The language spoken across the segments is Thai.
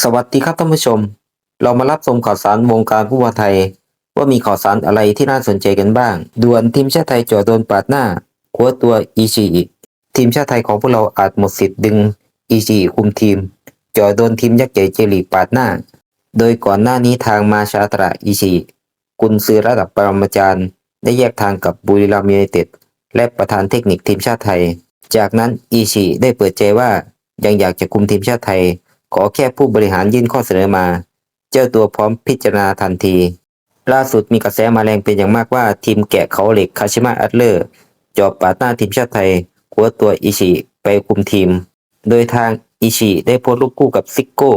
สวัสดีครับท่านผู้ชม เรามารับชมข่าวสารวงการฟุตบอลไทย ว่ามีข่าวสารอะไรที่น่าสนใจกันบ้างด่วนทีมชาติไทยจ่อโดนปาดหน้าคว้าตัวอีชีทีมชาติไทยของพวกเราอาจหมดสิทธิ์ดึงอีชีคุมทีมจ่อโดนทีมยักษ์ใหญ่เจลีปาดหน้า โดยก่อนหน้านี้ทางมาชาตระอีชีกุนซือระดับปรมาจารย์ ได้แยกทางกับบุรีรัมย์ยูไนเต็ดและประธานเทคนิคทีมชาติไทย จากนั้นอีชีได้เปิดใจว่ายังอยากจะคุมทีมชาติไทย ขอแค่ผู้บริหารยื่นข้อเสนอมา เจ้าตัวพร้อมพิจารณาทันที ล่าสุดมีกระแสมาแรงเป็นอย่างมากว่าทีมแกะเขาเหล็กคาชิมะอัตเลอร์จอบปาดหน้าทีมชาติไทยคว้าตัวอิชิไปคุมทีม โดยทางอิชิได้โพสต์รูปคู่กับซิกโก้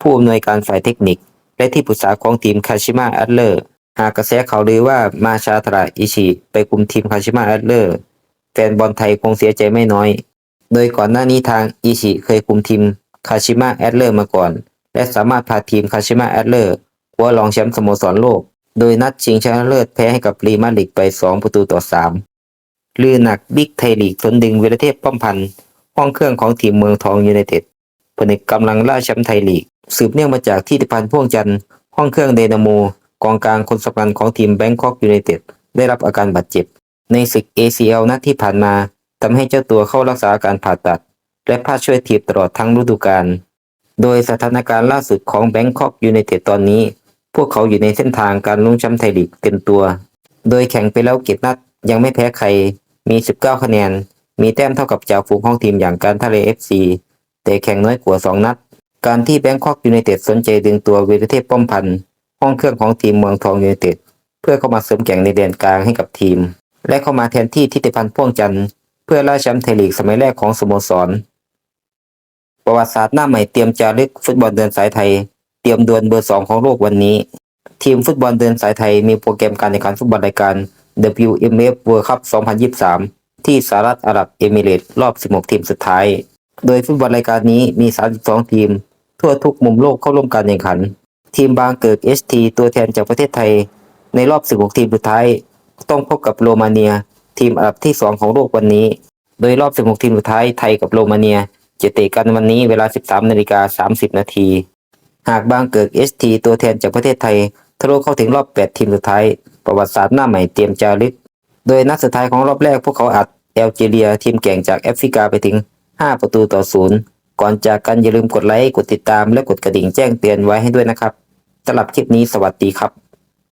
ผู้อำนวยการฝ่ายเทคนิค และที่ปรึกษาของทีมคาชิมะอัตเลอร์หากกระแสเขาวลือว่ามาชาตระอิชิไปคุมทีมคาชิมะอัตเลอร์แฟนบอลไทยคงเสียใจไม่น้อย โดยก่อนหน้านี้ทางอิชิเคยคุมทีม คาชิมะแอดเลอร์มาก่อน และสามารถพาทีมคาชิมะแอดเลอร์คว้ารองแชมป์สโมสรโลก โดยนัดชิงชนะเลิศแพ้ให้กับรีมาดริดไป 2 ประตูต่อ 3 ลือหนักบิ๊กไทยลีกทนดึงวีรเทพป้อมพันธ์ห้องเครื่องของทีมเมืองทองยูไนเต็ดผนึกกำลังล่าแชมป์ไทยลีก สืบเนื่องมาจากที่ติพันธ์พ่วงจันทร์ห้องเครื่องเดนาโมกองกลางคนสำคัญของทีมแบงคอกยูไนเต็ดได้รับอาการบาดเจ็บ ในศึก ACL นัดที่ผ่านมาทำให้เจ้าตัวเข้ารักษาอาการผ่าตัด และพาช่วยทีมตลอดทั้งฤดูกาล โดยสถานการณ์ล่าสุดของแบงคอกยูไนเต็ดตอนนี้ พวกเขาอยู่ในเส้นทางการลุ้นแชมป์ไทยลีกเต็มตัว โดยแข่งไปแล้วเก็บนัดยังไม่แพ้ใคร มี 19 คะแนน มีแต้มเท่ากับจ่าฝูงของทีมอย่างการท่าเรือ FC แต่แข่งน้อยกว่า 2 นัด การที่แบงคอกยูไนเต็ดสนใจดึงตัววีรเทพป้อมพันธ์ห้องเครื่องของทีมเมืองทองยูไนเต็ดเพื่อเข้ามาเสริมแข่งในแดนกลางให้กับทีม และเข้ามาแทนที่ทิติพันธ์พ่วงจันทร์เพื่อล่าแชมป์ไทยลีกสมัยแรกของสโมสร ประวัติศาสตร์หน้าใหม่เตรียมจารึกฟุตบอลเดินสายไทย เตรียมดวลเบอร์สองของโลกวันนี้ ทีมฟุตบอลเดินสายไทยมีโปรแกรมการแข่งขันฟุตบอลรายการ WMF World Cup 2023 ที่สหรัฐอาหรับเอมิเรตส์รอบ 16 ทีมสุดท้าย โดยฟุตบอลรายการนี้มี 32 ทีม ทั่วทุกมุมโลกเข้าร่วมการแข่งขัน ทีมบางเกิด ST ตัวแทนจากประเทศไทย ในรอบ 16 ทีมสุดท้าย ต้องพบกับโรมาเนีย ทีมอันดับที่ 2 ของโลกวันนี้ โดยรอบ 16 ทีมสุดท้ายไทยกับโรมาเนีย จะเตะกันวันนี้เวลา 13นาฬิกา30 นาที หากบางเกิด ST ตัวแทนจากประเทศไทยทะลุเข้าถึงรอบ 8 ทีมสุดท้าย ประวัติศาสตร์หน้าใหม่เตรียมจารึก โดยนัดสุดท้ายของรอบแรกพวกเขาอัดแอลจีเรียทีมแก่งจากแอฟริกาไปถึง 5 ประตูต่อศูนย์ก่อนจากกันอย่าลืมกดไลค์ กดติดตามและกดกระดิ่งแจ้งเตือนไว้ให้ด้วยนะครับสำหรับคลิปนี้สวัสดีครับ